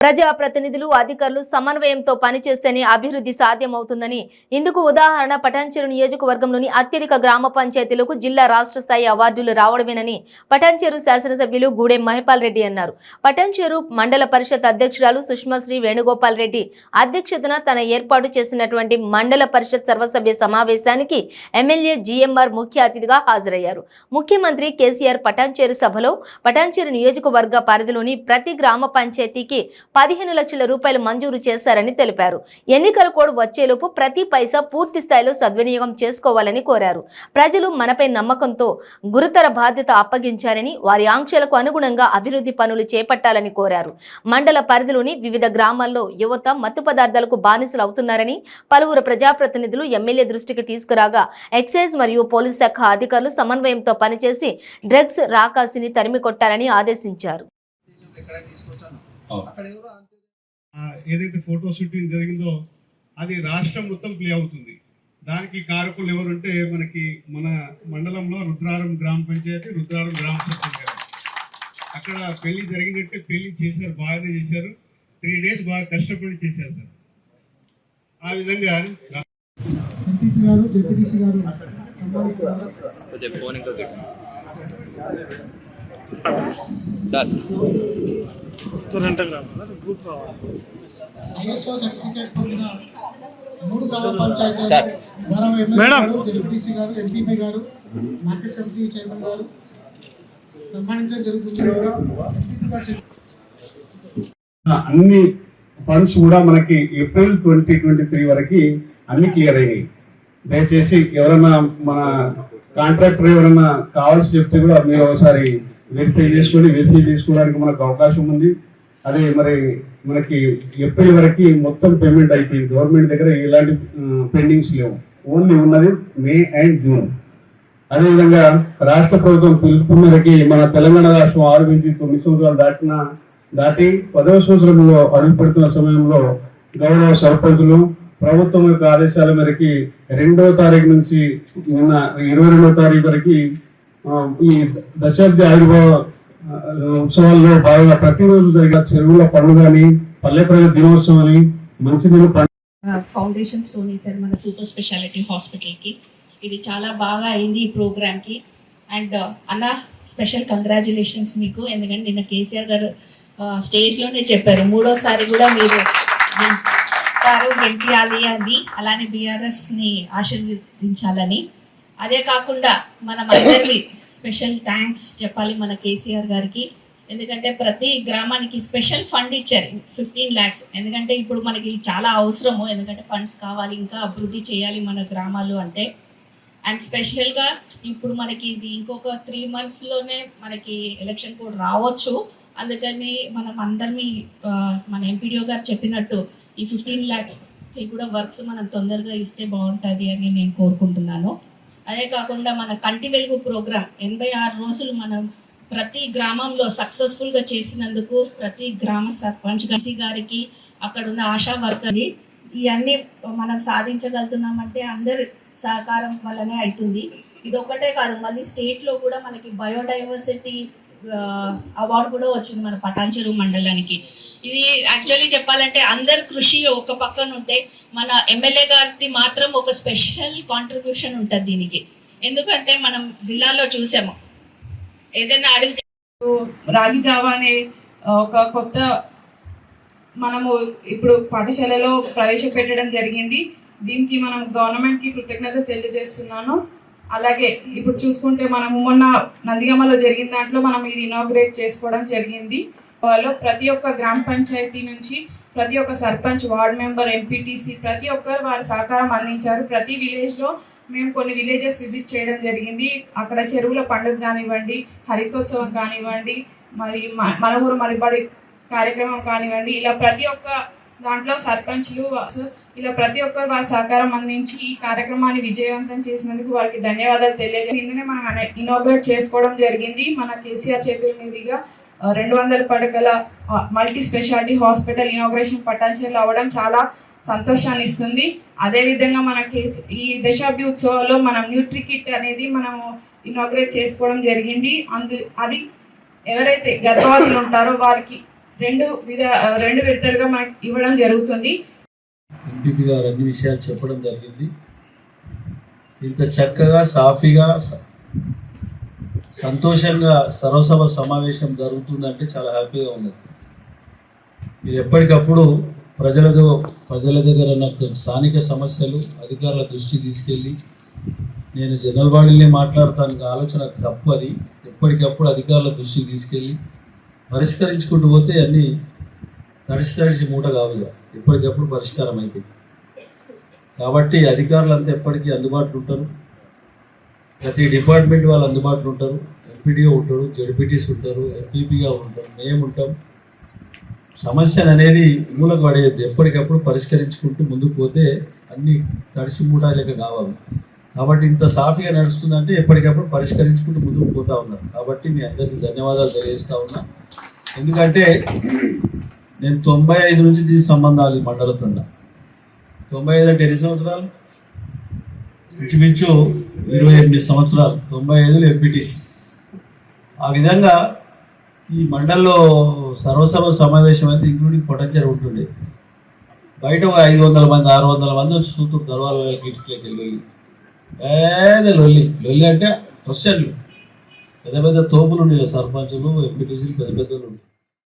ప్రజాప్రతినిధులు అధికారులు సమన్వయంతో పనిచేస్తేనే అభివృద్ధి సాధ్యమవుతుందని ఇందుకు ఉదాహరణ పటాన్చెరు నియోజకవర్గంలోని అత్యధిక గ్రామ పంచాయతీలకు జిల్లా రాష్ట్ర స్థాయి అవార్డులు రావడమేనని పటాన్చెరు శాసనసభ్యులు గూడెం మహిపాల్ రెడ్డి అన్నారు. పటాన్చెరు మండల పరిషత్ అధ్యక్షురాలు సుష్మాశ్రీ వేణుగోపాల్ రెడ్డి అధ్యక్షతన తన ఏర్పాటు చేసినటువంటి మండల పరిషత్ సర్వసభ్య సమావేశానికి ఎమ్మెల్యే జీఎంఆర్ ముఖ్య అతిథిగా హాజరయ్యారు. ముఖ్యమంత్రి కేసీఆర్ పటాన్చెరు సభలో పటాన్చెరు నియోజకవర్గ పరిధిలోని ప్రతి గ్రామ పంచాయతీకి పదిహేను లక్షల రూపాయలు మంజూరు చేశారని తెలిపారు. ఎన్నికల కోడ్ వచ్చేలోపు ప్రతి పైసా పూర్తి స్థాయిలో సద్వినియోగం చేసుకోవాలని కోరారు. ప్రజలు మనపై నమ్మకంతో గురుతర బాధ్యత అప్పగించారని వారి ఆంక్షలకు అనుగుణంగా అభివృద్ధి పనులు చేపట్టాలని కోరారు. మండల పరిధిలోని వివిధ గ్రామాల్లో యువత మత్తు పదార్థాలకు బానిసలు అవుతున్నారని పలువురు ప్రజాప్రతినిధులు ఎమ్మెల్యే దృష్టికి తీసుకురాగా ఎక్సైజ్ మరియు పోలీస్ శాఖ అధికారులు సమన్వయంతో పనిచేసి డ్రగ్స్ రాకాసిని తరిమి కొట్టాలని ఆదేశించారు. ఎక్కడ అక్కడ ఎవరు అంతే. ఆ, ఏదైతే ఫోటో షూటింగ్ జరిగిందో అది రాష్ట్రం మొత్తం ప్లే అవుతుంది. దానికి కారకులు ఎవరంటే మనకి మన మండలంలో రుద్రారం గ్రామ పంచాయతీ రుద్రారం గ్రామ సర్పంచ్ గారు. అక్కడ పెళ్ళి జరిగినట్టే పెళ్ళి చేశారు బాగానే చేశారు. త్రీ డేస్ బాగా కష్టపడి చేశారు సార్. ఆ విధంగా ఎంపీపీ గారు జెడ్పీటీసీ గారు ఐఎస్ఓ సర్టిఫికేట్ పొందిన మూడు గ్రామ పంచాయతీలు గారు జెడ్పీటీసీ గారు ఎంపీపీ గారు మార్కెట్ కమిటీ చైర్మన్ గారు సన్మానించడం జరుగుతుంది. అన్ని ఫండ్స్ కూడా మనకి ఏప్రిల్ ట్వంటీ ట్వంటీ త్రీ వరకు అన్ని క్లియర్ అయినాయి. దయచేసి ఎవరైనా మన కాంట్రాక్టర్ ఎవరైనా కావాల్సి చెప్తే కూడా మీరు ఒకసారి వెరిఫై చేసుకొని వెరిఫై చేసుకోవడానికి మనకు అవకాశం ఉంది. అదే మరి మనకి ఏప్రిల్ వరకు మొత్తం పేమెంట్ అయిపోయింది. గవర్నమెంట్ దగ్గర ఎలాంటి పెండింగ్స్ లేవు. ఓన్లీ ఉన్నది మే అండ్ జూన్. అదేవిధంగా రాష్ట్ర ప్రభుత్వం పిలుపు మేరకి మన తెలంగాణ రాష్ట్రం ఆరు నుంచి తొమ్మిది సంవత్సరాలు దాటిన దాటి పదవ సంవత్సరంలో అడుగుపెడుతున్న సమయంలో గౌరవ సర్పంచులు ప్రభుత్వం యొక్క ఆదేశాల మేరకి రెండవ తారీఖు నుంచి నిన్న ఇరవై రెండవ తారీఖు వరకు ఈ దశాబ్ది ఆవిర్భావ ఉత్సవాల్లో భాగంగా ప్రతిరోజు జరిగే చెరువుల పండుగ అని పల్లె ప్రజల దినోత్సవం అని మంచి ఫౌండేషన్ స్టోన్ వేశారు మన సూపర్ స్పెషాలిటీ హాస్పిటల్కి. ఇది చాలా బాగా అయింది ఈ ప్రోగ్రామ్కి. అండ్ అన్న స్పెషల్ కంగ్రాచులేషన్స్ మీకు. ఎందుకంటే నిన్న కేసీఆర్ గారు స్టేజ్లోనే చెప్పారు. మూడోసారి కూడా మీరు గారు గెలిపియాలి అని అలానే బీఆర్ఎస్ని ఆశీర్వదించాలని. అదే కాకుండా మనం అందరినీ స్పెషల్ థ్యాంక్స్ చెప్పాలి మన కేసీఆర్ గారికి. ఎందుకంటే ప్రతి గ్రామానికి స్పెషల్ ఫండ్ ఇచ్చారు. ఫిఫ్టీన్ ల్యాక్స్ ఎందుకంటే ఇప్పుడు మనకి చాలా అవసరము. ఎందుకంటే ఫండ్స్ కావాలి ఇంకా అభివృద్ధి చేయాలి మన గ్రామాలు అంటే. అండ్ స్పెషల్గా ఇప్పుడు మనకి ఇది ఇంకొక త్రీ మంత్స్లోనే మనకి ఎలక్షన్ కూడా రావచ్చు. అందుకని మనం అందరినీ మన ఎంపీడీఓ గారు చెప్పినట్టు ఈ ఫిఫ్టీన్ ల్యాక్స్కి కూడా వర్క్స్ మనం తొందరగా ఇస్తే బాగుంటుంది అని నేను కోరుకుంటున్నాను. అదే కాకుండా మన కంటి వెలుగు ప్రోగ్రాం. ఎనభై ఆరు రోజులు మనం ప్రతి గ్రామంలో సక్సెస్ఫుల్గా చేసినందుకు ప్రతి గ్రామ సర్పంచ్ గసి గారికి అక్కడ ఉన్న ఆశా వర్కర్ని ఇవన్నీ మనం సాధించగలుగుతున్నామంటే అందరి సహకారం వల్లనే అవుతుంది. ఇది ఒక్కటే కాదు మళ్ళీ స్టేట్లో కూడా మనకి బయోడైవర్సిటీ అవార్డు కూడా వచ్చింది మన పటాన్చెరు మండలానికి. ఇది యాక్చువల్లీ చెప్పాలంటే అందరి కృషి ఒక పక్కన ఉంటే మన ఎమ్మెల్యే గారిది మాత్రం ఒక స్పెషల్ కాంట్రిబ్యూషన్ ఉంటుంది దీనికి. ఎందుకంటే మనం జిల్లాలో చూసాము. ఏదైనా అడిగితే రాగి జావా అనే ఒక కొత్త మనము ఇప్పుడు పాఠశాలలో ప్రవేశపెట్టడం జరిగింది. దీనికి మనం గవర్నమెంట్కి కృతజ్ఞత తెలియజేస్తున్నాను. అలాగే ఇప్పుడు చూసుకుంటే మనము మొన్న నందిగామలో జరిగిన దాంట్లో మనం ఇది ఇనాగ్రేట్ చేసుకోవడం జరిగింది. వాళ్ళు ప్రతి ఒక్క గ్రామ పంచాయతీ నుంచి ప్రతి ఒక్క సర్పంచ్ వార్డ్ మెంబర్ ఎంపీటీసీ ప్రతి ఒక్కరు వారి సహకారం అందించారు. ప్రతి విలేజ్లో మేము కొన్ని విలేజెస్ విజిట్ చేయడం జరిగింది. అక్కడ చెరువుల పండుగ కానివ్వండి హరితోత్సవం కానివ్వండి మరి మ- మన ఊరు మరిబడి కార్యక్రమం కానివ్వండి ఇలా ప్రతి ఒక్క దాంట్లో సర్పంచ్లు ఇలా ప్రతి ఒక్కరు వారి సహకారం అందించి ఈ కార్యక్రమాన్ని విజయవంతం చేసినందుకు వారికి ధన్యవాదాలు తెలియజేసి నిన్ననే మనం ఇనాగ్రేట్ చేసుకోవడం జరిగింది. మన కేసీఆర్ చేతుల మీదుగా రెండు వందల పడకల మల్టీ స్పెషాలిటీ హాస్పిటల్ ఇనాగ్రేషన్ పటాన్చేర్లు అవ్వడం చాలా సంతోషాన్ని ఇస్తుంది. అదేవిధంగా మన కేసీ ఈ దశాబ్ది ఉత్సవాల్లో మనం న్యూట్రీ కిట్ అనేది మనము ఇనాగ్రేట్ చేసుకోవడం జరిగింది. అందు అది ఎవరైతే గర్భవతులు ఉంటారో వారికి రెండు విధ రెండు విడతలుగా మనకి ఇవ్వడం జరుగుతుంది. ఎంపీపీ గారు అన్ని విషయాలు చెప్పడం జరిగింది. ఇంత చక్కగా సాఫీగా స- సంతోషంగా సర్వసభ సమావేశం జరుగుతుందంటే చాలా హ్యాపీగా ఉన్నది. మీరు ఎప్పటికప్పుడు ప్రజలతో ప్రజల దగ్గర ఉన్న స్థానిక సమస్యలు అధికారుల దృష్టి తీసుకెళ్ళి నేను జనరల్ బాడీలే మాట్లాడతాను ఆలోచన తప్పు అది. ఎప్పటికప్పుడు అధికారుల దృష్టికి తీసుకెళ్ళి పరిష్కరించుకుంటూ పోతే అన్నీ తడిసి తడిసి మూట కావు ఎప్పటికప్పుడు పరిష్కారం అవుతాయి కాబట్టి అధికారులంతా ఎప్పటికీ అందుబాటులో ఉంటారు. ప్రతి డిపార్ట్మెంట్ వాళ్ళు అందుబాటులో ఉంటారు. ఎంపీడీఓ ఉంటాడు జడ్పీటీస్ ఉంటారు ఎంపీపీగా ఉంటారు మేము ఉంటాం. సమస్యను అనేది మూలకు పడేయద్దు. ఎప్పటికప్పుడు పరిష్కరించుకుంటూ ముందుకు పోతే అన్ని తడిసి మూట లెక్క కావాలి కాబట్టి ఇంత సాఫీగా నడుస్తుందంటే ఎప్పటికప్పుడు పరిష్కరించుకుంటూ ముందుకు పోతా ఉన్నారు. కాబట్టి మీ అందరికీ ధన్యవాదాలు తెలియజేస్తా ఉన్నా. ఎందుకంటే నేను తొంభై ఐదు నుంచి దీని సంబంధాలు ఈ మండలంతో తొంభై ఐదు అంటే ఎన్ని సంవత్సరాలు? ఇంచుమించు ఇరవై ఎనిమిది సంవత్సరాలు. తొంభై ఐదులో ఎంపీటీసీ. ఆ విధంగా ఈ మండల్లో సర్వసభ సమావేశం అయితే ఇంక్లూడింగ్ పొటెన్షియల్ ఉంటుండే. బయట ఒక ఐదు వందల మంది ఆరు వందల మంది వచ్చి సూతూరు దర్వాల కిటికీలోకి వెళ్ళి పేద లొల్లి. లొల్లి అంటే క్వశ్చన్లు. పెద్ద పెద్ద తోపులు ఉండేవి సర్పంచులు ఎంపీటీసీలు పెద్ద పెద్దలు